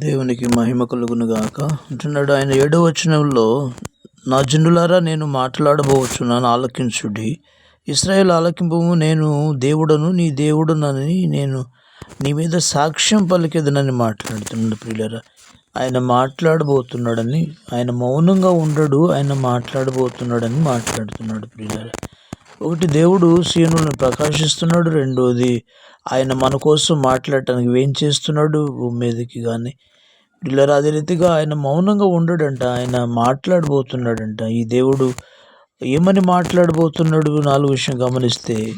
దేవునికి మహిమ కలుగునుగాక అంటున్నాడు ఆయన ఏడో వచనంలో నా జనులారా నేను మాట్లాడబోచున్నాను ఆలకించుడి. ఇస్రాయేల్ ఆలకింపము నేను దేవుడను నీ దేవుడునని నేను నీ మీద సాక్ష్యం పలికేదనని మాట్లాడుతున్నాడు ప్రియులరా. ఆయన మాట్లాడబోతున్నాడని ఆయన మౌనంగా ఉండడు ఆయన మాట్లాడబోతున్నాడని మాట్లాడుతున్నాడు ప్రియులరా. ఒకటి దేవుడు సీనులను ప్రకాశిస్తున్నాడు రెండోది ఆయన మన కోసం మాట్లాడటానికి ఏం చేస్తున్నాడు? భూమి మీదకి కానీ పిల్లలు అదే రీతిగా ఆయన మౌనంగా ఉండడంట ఆయన మాట్లాడబోతున్నాడంట. ఈ దేవుడు ఏమని మాట్లాడబోతున్నాడు? నాలుగు విషయం గమనిస్తే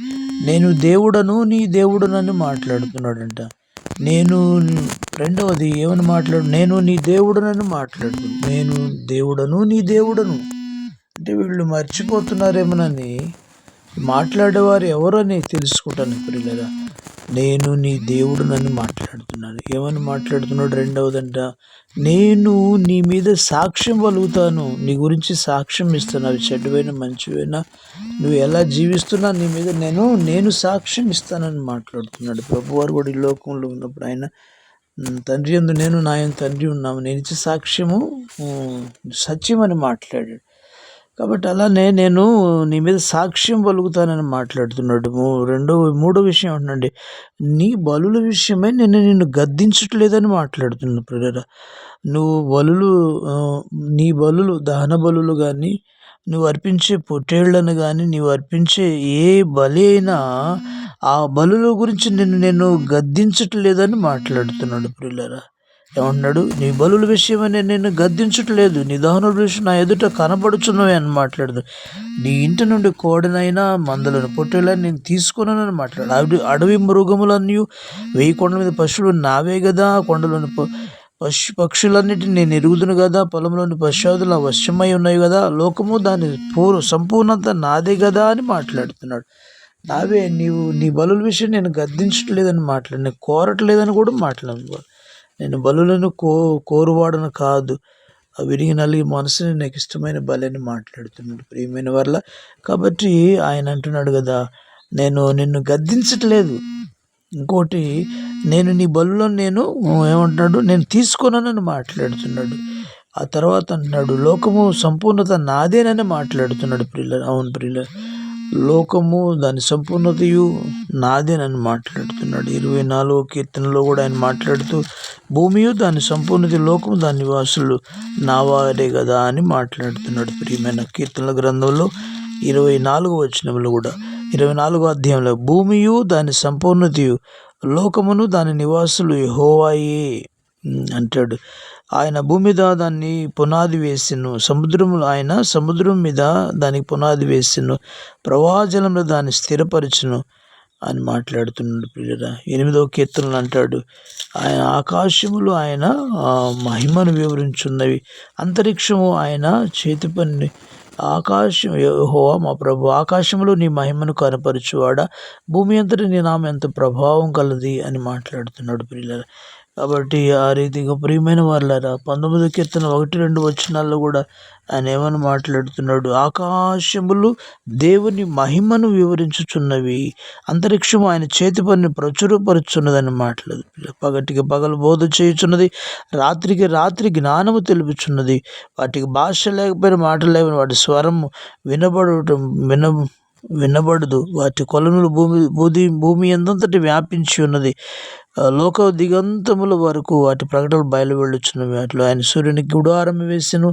నేను దేవుడను నీ దేవుడనని మాట్లాడుతున్నాడంట. నేను రెండవది ఏమని మాట్లాడు నేను నీ దేవుడనని మాట్లాడు నేను దేవుడను నీ దేవుడను. అంటే వీళ్ళు మర్చిపోతున్నారేమోనని మాట్లాడేవారు ఎవరని తెలుసుకుంటాను పిల్లల నేను నీ దేవుడు నన్ను మాట్లాడుతున్నాను. ఏమని మాట్లాడుతున్నాడు? రెండవదంట నేను నీ మీద సాక్ష్యం పలుకుతాను. నీ గురించి సాక్ష్యం ఇస్తాను. అవి చెడ్డవైనా మంచివైనా నువ్వు ఎలా జీవిస్తున్నా నీ మీద నేను నేను సాక్ష్యం ఇస్తానని మాట్లాడుతున్నాడు. ప్రభువారు కూడా ఈ లోకంలో ఉన్నప్పుడు ఆయన తండ్రి ఎందు నేను నాయన తండ్రి ఉన్నాము. నేను ఇచ్చే సాక్ష్యము సత్యం అని మాట్లాడాడు. కాబట్టి అలానే నేను నీ మీద సాక్ష్యం పలుకుతానని మాట్లాడుతున్నాడు. రెండో మూడో విషయం ఏంటండి నీ బలుల విషయమై నేను నిన్ను గద్దించట్లేదని మాట్లాడుతున్నాను ప్రియరా నువ్వు బలులు నీ బలులు దహన బలులు కానీ నువ్వు అర్పించే పొట్టేళ్ళను కానీ నీవు అర్పించే ఏ బలి అయినా ఆ బలుల గురించి నిన్ను నేను గద్దించట్లేదని మాట్లాడుతున్నాడు ప్రిల్లరా ఏమన్నాడు? నీ బలుల విషయమని నేను గద్దించట్లేదు. నిదానుల విషయం నా ఎదుట కనబడుచున్నవి అని మాట్లాడదు. నీ ఇంటి నుండి కోడినైనా మందలను పొట్టేళ్ళని నేను తీసుకున్నానని మాట్లాడు. అడవి అడవి మృగములన్నీ వెయ్యి కొండల మీద పశువులు నావే కదా కొండలోని పశు పక్షులన్నిటిని నేను ఎరుగుదును కదా పొలంలోని పశువులు వశ్యమై ఉన్నాయి కదా లోకము దాని పూర్వ సంపూర్ణత నాదే కదా అని మాట్లాడుతున్నాడు. నావే నీవు నీ బలుల విషయం నేను గద్దించట్లేదని మాట్లాడు. నేను కోరట్లేదని కూడా మాట్లాడు నేను బలులను కో కోరువాడను కాదు. విరిగి నలిగి మనసుని నాకు ఇష్టమైన బలని మాట్లాడుతున్నాడు ప్రియమైన వల్ల కాబట్టి ఆయన అంటున్నాడు కదా నేను నిన్ను గద్దించట్లేదు. ఇంకోటి నేను నీ బలులో నేను ఏమంటున్నాడు నేను తీసుకున్నానని మాట్లాడుతున్నాడు. ఆ తర్వాత అంటున్నాడు లోకము సంపూర్ణత నాదేనని మాట్లాడుతున్నాడు ప్రిల్లర్ అవును ప్రిల్లర్ లోకము దాని సంపూర్ణతయు నాదేనని మాట్లాడుతున్నాడు. ఇరవై నాలుగో కీర్తనలో కూడా ఆయన మాట్లాడుతూ భూమియు దాని సంపూర్ణత లోకము దాని నివాసులు నావారే కదా అని మాట్లాడుతున్నాడు. ప్రియమైన కీర్తనల గ్రంథంలో ఇరవై నాలుగు వచనంలో కూడా ఇరవై నాలుగో అధ్యాయంలో భూమియు దాని సంపూర్ణతయు లోకమును దాని నివాసులు హోవాయే అంటాడు. ఆయన భూమి మీద దాన్ని పునాది వేసిను. సముద్రములు ఆయన సముద్రం మీద దానికి పునాది వేసిను. ప్రవాహజలంలో దాన్ని స్థిరపరచును అని మాట్లాడుతున్నాడు ప్రియురా ఎనిమిదవ కీర్తనలు అంటాడు ఆయన ఆకాశములు ఆయన మహిమను వివరించున్నవి. అంతరిక్షము ఆయన చేతి పని ఆకాశం హో మా ప్రభు ఆకాశంలో నీ మహిమను కనపరచువాడా? భూమి అంతటి నీ నామ ఎంత ప్రభావం కలది అని మాట్లాడుతున్నాడు పిల్లలు కాబట్టి ఆ రీతిగా ప్రియమైన వాళ్ళారా పంతొమ్మిది కీర్తన ఒకటి రెండు వచనాల్లో కూడా ఆయన ఏమని మాట్లాడుతున్నాడు? ఆకాశములు దేవుని మహిమను వివరించుచున్నవి అంతరిక్షము ఆయన చేతి పని ప్రచురపరుచున్నదని మాట్లాడు. పగటికి పగలు బోధ చేయుచున్నది రాత్రికి రాత్రి జ్ఞానము తెలుపుచున్నది. వాటికి భాష లేకపోయిన మాటలు లేకపోయిన వాటి స్వరము వినబడటం విన వినబడదు. వాటి కొలనులు భూమి భూమి భూమి ఎంతంతటి వ్యాపించి ఉన్నది? లోక దిగంతముల వరకు వాటి ప్రకటనలు బయలు వెళ్ళుచున్నవి వాటిలో ఆయన సూర్యునికి గుడారం వేసిన.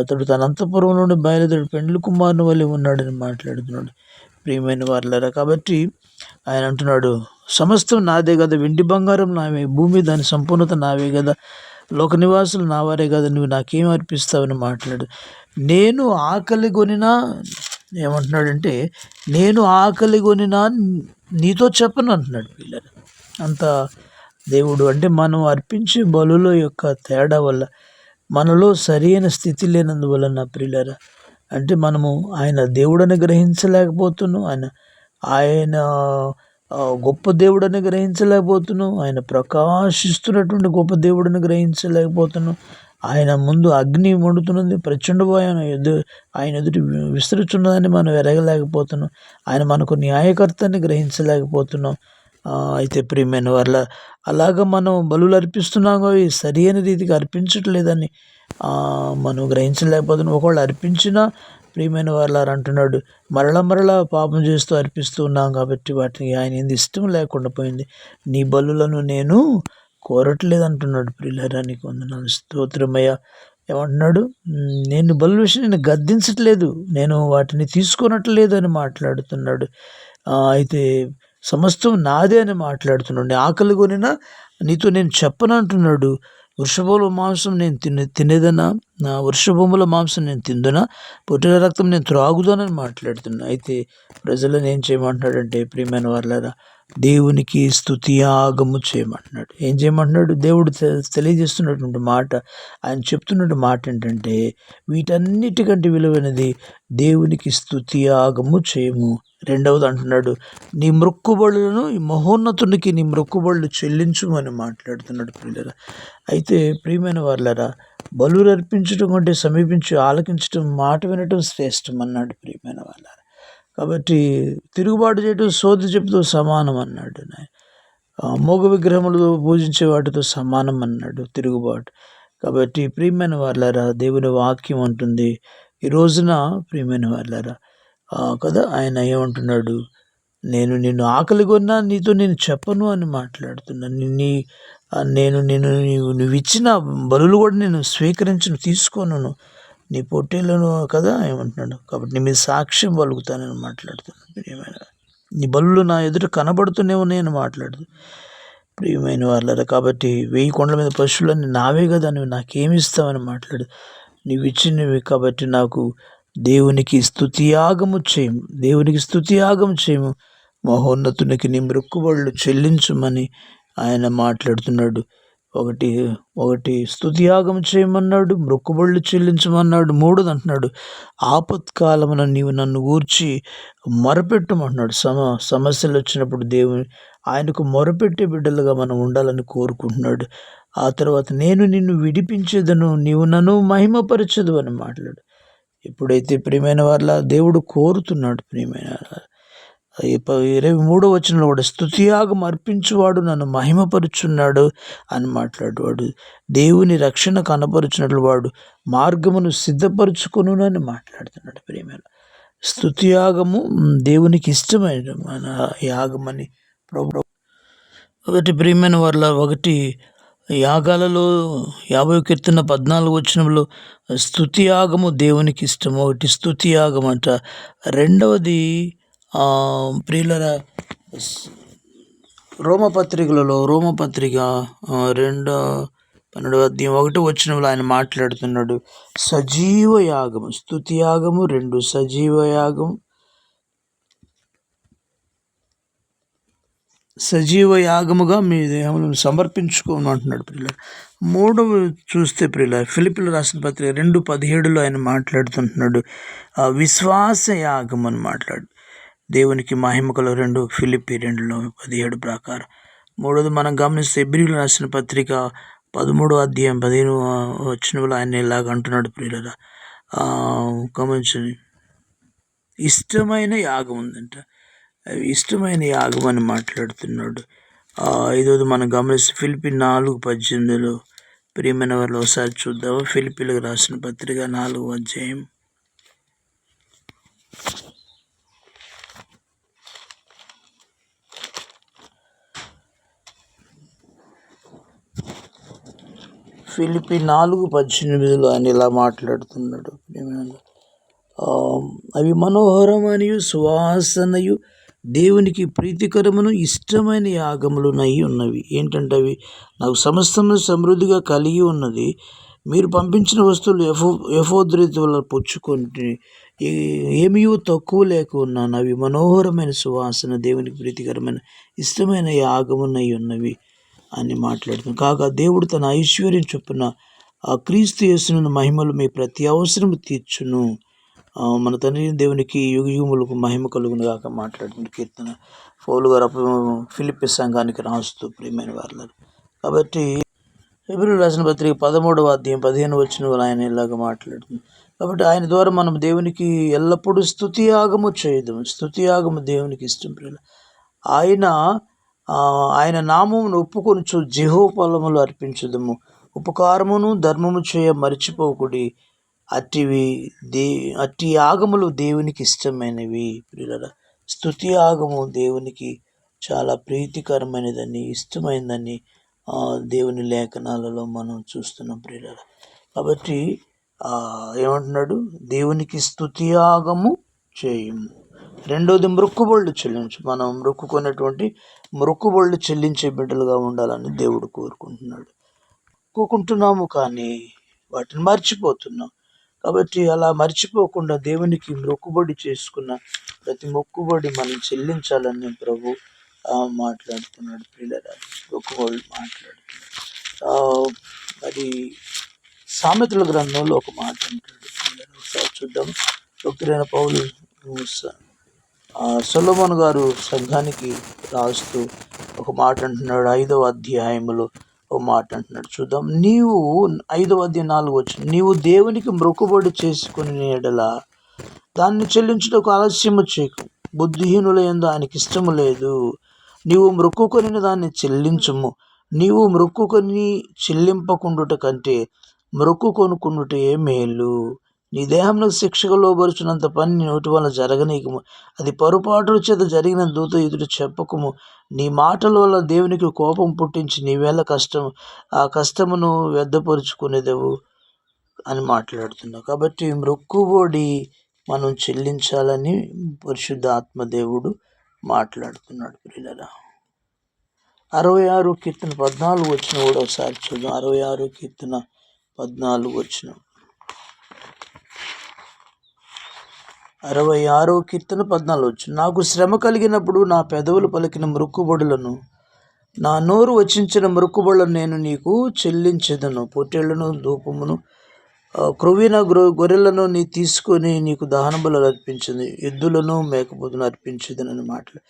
అతడు తన అంతపురం నుండి బయలుదేరి పెండ్లి కుమారుని వల్లే ఉన్నాడని మాట్లాడుతున్నాడు. ప్రియమైన వారులరా కాబట్టి ఆయన అంటున్నాడు సమస్తం నాదే కదా వెండి బంగారం నావే భూమి దాని సంపూర్ణత నావే కదా లోక నివాసులు నావారే కదా నువ్వు నాకేం అర్పిస్తావని మాట్లాడు. నేను ఆకలి కొనినా ఏమంటున్నాడంటే నేను ఆకలి కొనినా నీతో చెప్పను అంటున్నాడు పిల్లలు అంత దేవుడు. అంటే మనం అర్పించే బలుల యొక్క తేడా వల్ల మనలో సరైన స్థితి లేనందువలన ప్రియులరా అంటే మనము ఆయన దేవుడని గ్రహించలేకపోతున్నాం ఆయన ఆయన గొప్ప దేవుడని గ్రహించలేకపోతున్నాం ఆయన ప్రకాశిస్తున్నటువంటి గొప్ప దేవుడిని గ్రహించలేకపోతున్నాం ఆయన ముందు అగ్ని మండుతున్నది ప్రచండమైన ఎదు ఆయన ఎదుటి విస్తరించున్నదని మనం ఎరగలేకపోతున్నాం ఆయన మనకు న్యాయకర్తని గ్రహించలేకపోతున్నాం. అయితే ప్రియమైన వాళ్ళ అలాగ మనం బలులు అర్పిస్తున్నామో అవి సరి అయిన రీతికి అర్పించట్లేదని మనం గ్రహించలేకపోతున్నాం. ఒకవేళ అర్పించినా ప్రియమైన వాళ్ళ అంటున్నాడు మరల మరల పాపం చేస్తూ అర్పిస్తూ ఉన్నాం కాబట్టి వాటిని ఆయన ఏంది ఇష్టం లేకుండా పోయింది. నీ బలులను నేను కోరట్లేదు అంటున్నాడు ప్రియులరా నీకు వందనాలు. స్తోత్రమయ్య. ఏమంటున్నాడు నేను బలు విషయం నేను గద్దించట్లేదు నేను వాటిని తీసుకునట్లేదు అని మాట్లాడుతున్నాడు. అయితే సమస్తం నాదే అని మాట్లాడుతున్నాడు. నీ ఆకలి కొనినా నీతో నేను చెప్పను అంటున్నాడు. వృషభముల మాంసం నేను తినే తినేదనా? నా వృషభముల మాంసం నేను తిందునా? పుట్టిన రక్తం నేను త్రాగుదానని మాట్లాడుతున్నా. అయితే ప్రజలను ఏం చేయమంటున్నాడంటే ప్రియమైన వాళ్ళరా దేవునికి స్థుతియాగము చేయమంటున్నాడు. ఏం చేయమంటున్నాడు? దేవుడు తెలియజేస్తున్నటువంటి మాట ఆయన చెప్తున్నటువంటి మాట ఏంటంటే వీటన్నిటికంటే విలువైనది దేవునికి స్థుతియాగము చేయము. రెండవది అంటున్నాడు నీ మృక్కుబడులను ఈ మహోన్నతునికి నీ మృక్కుబడులు చెల్లించుమని మాట్లాడుతున్నాడు ప్రియులరా. అయితే ప్రియమైన వాళ్ళరా బలు అర్పించడం కంటే సమీపించి ఆలకించడం మాట వినటం శ్రేష్టం అన్నాడు ప్రియమైన వాళ్ళరా కాబట్టి తిరుగుబాటు చేయడం సోది చెప్పుతో సమానం అన్నాడు మోగ విగ్రహములు పూజించే వాటితో సమానం అన్నాడు తిరుగుబాటు. కాబట్టి ప్రియమైన వాళ్ళరా దేవుని వాక్యం ఉంటుంది ఈ రోజున ప్రియమైన వాళ్ళరా కదా? ఆయన ఏమంటున్నాడు? నేను నిన్ను ఆకలి కొన్నా నీతో నేను చెప్పను అని మాట్లాడుతున్నాను నీ- నేను నేను నీవు నువ్వు ఇచ్చిన బలులు కూడా నేను స్వీకరించను తీసుకోను నీ పొట్టేలను కదా? ఏమంటున్నాడు. కాబట్టి నీ మీద సాక్ష్యం పలుకుతానని మాట్లాడుతున్నాను ప్రియమైన నీ బలులు నా ఎదుట కనబడుతూనే ఉన్నాయని మాట్లాడుతు ప్రియమైన వాళ్ళరా కాబట్టి వెయ్యి కొండల మీద పశువులన్నీ నావే కదా నువ్వు నాకేమిస్తావని మాట్లాడు. నీవు ఇచ్చినవి కాబట్టి నాకు దేవునికి స్థుతియాగము చేయము. దేవునికి స్థుతియాగం చేయము. మహోన్నతునికి నీ మృక్కుబళ్ళు చెల్లించమని ఆయన మాట్లాడుతున్నాడు. ఒకటి ఒకటి స్తుతియాగం చేయమన్నాడు మృక్కుబళ్ళు చెల్లించమన్నాడు మూడోది అంటున్నాడు ఆపత్కాలమున నీవు నన్ను ఊర్చి మొరపెట్టమంటున్నాడు. సమ సమస్యలు వచ్చినప్పుడు దేవుని ఆయనకు మొరపెట్టే బిడ్డలుగా మనం ఉండాలని కోరుకుంటున్నాడు. ఆ తర్వాత నేను నిన్ను విడిపించేదను నీవు నన్ను మహిమపరచదు అని మాట్లాడు. ఎప్పుడైతే ప్రియమైన వాళ్ళ దేవుడు కోరుతున్నాడు ప్రియమైన ఇరవై మూడో వచనంలో కూడా స్థుతియాగం అర్పించువాడు నన్ను మహిమపరుచున్నాడు అని మాట్లాడేవాడు. దేవుని రక్షణ కనపరుచున్నట్లు వాడు మార్గమును సిద్ధపరచుకును అని మాట్లాడుతున్నాడు ప్రియమైన స్థుతియాగము దేవునికి ఇష్టమైన మన యాగమని ప్రభు ఒకటి ప్రియమైన వాళ్ళ ఒకటి యాగాలలో యాభై కీర్తన పద్నాలుగు వచ్చినంలో స్థుతి యాగము దేవునికి ఇష్టము. ఒకటి స్థుతి యాగం అంట. రెండవది ప్రియులర రోమపత్రికలలో రోమపత్రిక రెండో పన్నెండవ అధ్యాయం ఒకటి వచ్చినప్పుడు ఆయన మాట్లాడుతున్నాడు. సజీవ యాగము స్థుతి యాగము రెండు సజీవ యాగం సజీవ యాగముగా మీ దేహములను సమర్పించుకోను అంటున్నాడు ప్రియుల మూడవ చూస్తే ప్రియుల ఫిలిపిలు రాసిన పత్రిక రెండు పదిహేడులో ఆయన మాట్లాడుతుంటున్నాడు. ఆ విశ్వాస యాగం అని మాట్లాడు. దేవునికి మహిమకలు రెండు ఫిలిపి రెండులో పదిహేడు ప్రకారం. మూడోది మనం గమనిస్తే ఎబ్రిలు రాసిన పత్రిక పదమూడో అధ్యాయం పదిహేను వచ్చిన ఆయన ఇలాగ అంటున్నాడు ప్రియులరా. గమనించండి. ఇష్టమైన యాగం ఉందంట. ఇష్టమైన యాగం అని మాట్లాడుతున్నాడు. ఐదోది మనం గమనిస్తే ఫిలిపి నాలుగు పద్దెనిమిదిలో ప్రియమైన వాళ్ళు ఒకసారి చూద్దాము. ఫిలిపిలకు రాసిన పత్రిక నాలుగు అధ్యాయం. ఫిలిపి నాలుగు పద్దెనిమిదిలో ఆయన ఇలా మాట్లాడుతున్నాడు. అవి మనోహరమనియు సువాసనయు దేవునికి ప్రీతికరమును ఇష్టమైన యాగములునై ఉన్నవి. ఏంటంటే అవి నాకు సమస్తము సమృద్ధిగా కలిగి ఉన్నది. మీరు పంపించిన వస్తువులు ఎఫో ఎఫోద్రిత వల్ల పుచ్చుకొని ఏమీ తక్కువ లేకున్నాను అవి మనోహరమైన సువాసన దేవునికి ప్రీతికరమైన ఇష్టమైన యాగమునై ఉన్నవి అని మాట్లాడుతుంది. కాగా దేవుడు తన ఐశ్వర్యం చొప్పున ఆ క్రీస్తు యేసును మహిమలు మీ ప్రతి అవసరం తీర్చును. మన తండ్రి దేవునికి యుగ యుగములకు మహిమ కలుగును గాక మాట్లాడుతున్న కీర్తన. పౌలు గారు అప్పుడు ఫిలిప్పి సంఘానికి రాస్తూ ప్రియమైన వారు కాబట్టి ఫిబ్రవరి రాసిన పత్రిక పదమూడవ అధ్యాయం పదిహేను వచ్చిన ఆయన ఇలాగ మాట్లాడుతుంది. కాబట్టి ఆయన ద్వారా మనం దేవునికి ఎల్లప్పుడూ స్థుతియాగము చేయదు స్తుతి దేవునికి ఇష్టం ప్రియుల. ఆయన ఆయన నామమును ఒప్పుకొనుచు జిహో ఫలములు అర్పించుదము. ఉపకారమును ధర్మము చేయ మరిచిపోకుడి. అట్టివి దే అట్టి యాగములు దేవునికి ఇష్టమైనవి. ప్రియులరా స్థుతి యాగము దేవునికి చాలా ప్రీతికరమైనదని ఇష్టమైనదని దేవుని లేఖనాలలో మనం చూస్తున్నాం ప్రియులరా. కాబట్టి ఏమంటున్నాడు? దేవునికి స్థుతి యాగము చేయము. రెండోది మృక్కుబళ్ళు చెల్లించు. మనం మృక్కుకున్నటువంటి మృక్కుబళ్ళు చెల్లించే బిడ్డలుగా ఉండాలని దేవుడు కోరుకుంటున్నాడు. కోరుకుంటున్నాము కానీ వాటిని మర్చిపోతున్నాం. కాబట్టి అలా మర్చిపోకుండా దేవునికి మొక్కుబడి చేసుకున్న ప్రతి మొక్కుబడి మనం చెల్లించాలని ప్రభు మాట్లాడుతున్నాడు. పిల్లల మొక్కుబడి మాట్లాడుతున్నాడు మరి సామెతల గ్రంథంలో ఒక మాట అంటాడు. ఒకసారి చూద్దాం. భక్తులైన పౌలు సొలమన్ గారు సంఘానికి రాస్తూ ఒక మాట అంటున్నాడు. ఐదవ అధ్యాయములో ఓ మాట అంటున్నాడు. చూద్దాం. నీవు ఐదవ అధ్యాయం నాలుగు వచ్చి నీవు దేవునికి మొక్కుబడి చేసుకుని ఎడల దాన్ని చెల్లించుటకు ఆలస్యము చేయకు. బుద్ధిహీనుల ఎందు ఆయనకి ఇష్టము లేదు. నీవు మొక్కుకొని దాన్ని చెల్లించము. నీవు మొక్కుకొని చెల్లింపకుండుట కంటే మొక్కు కొనుక్కుండుటే మేలు. నీ దేహంలో శిక్షకు లోబరుచున్నంత పని నీ నోటి వల్ల జరగనీయకము. అది పొరపాటు చేత జరిగిన దూత ఎదురు చెప్పకము. నీ మాటల వల్ల దేవునికి కోపం పుట్టించి నీవేళ కష్టం ఆ కష్టమును వ్యర్థపరుచుకునేదేవు అని మాట్లాడుతున్నావు. కాబట్టి మృక్కుబోడి మనం చెల్లించాలని పరిశుద్ధ ఆత్మదేవుడు మాట్లాడుతున్నాడు ప్రియులరా. అరవై ఆరు కీర్తన పద్నాలుగు వచ్చిన కూడా ఒకసారి చూద్దాం. అరవై ఆరు కీర్తన పద్నాలుగు వచ్చిన అరవై ఆరో కీర్తన పద్నాలుగు నాకు శ్రమ కలిగినప్పుడు నా పెదవులు పలికిన మృక్కుబడులను నా నోరు వచించిన మృక్కుబడులను నేను నీకు చెల్లించదను. పొట్టేళ్ళను ధూపమును ఆ, క్రొవ్విన గొర్రెలను నీ తీసుకొని నీకు దహన బలు అర్పించింది. ఎద్దులను మేకపోతును అర్పించదనని మాటలు.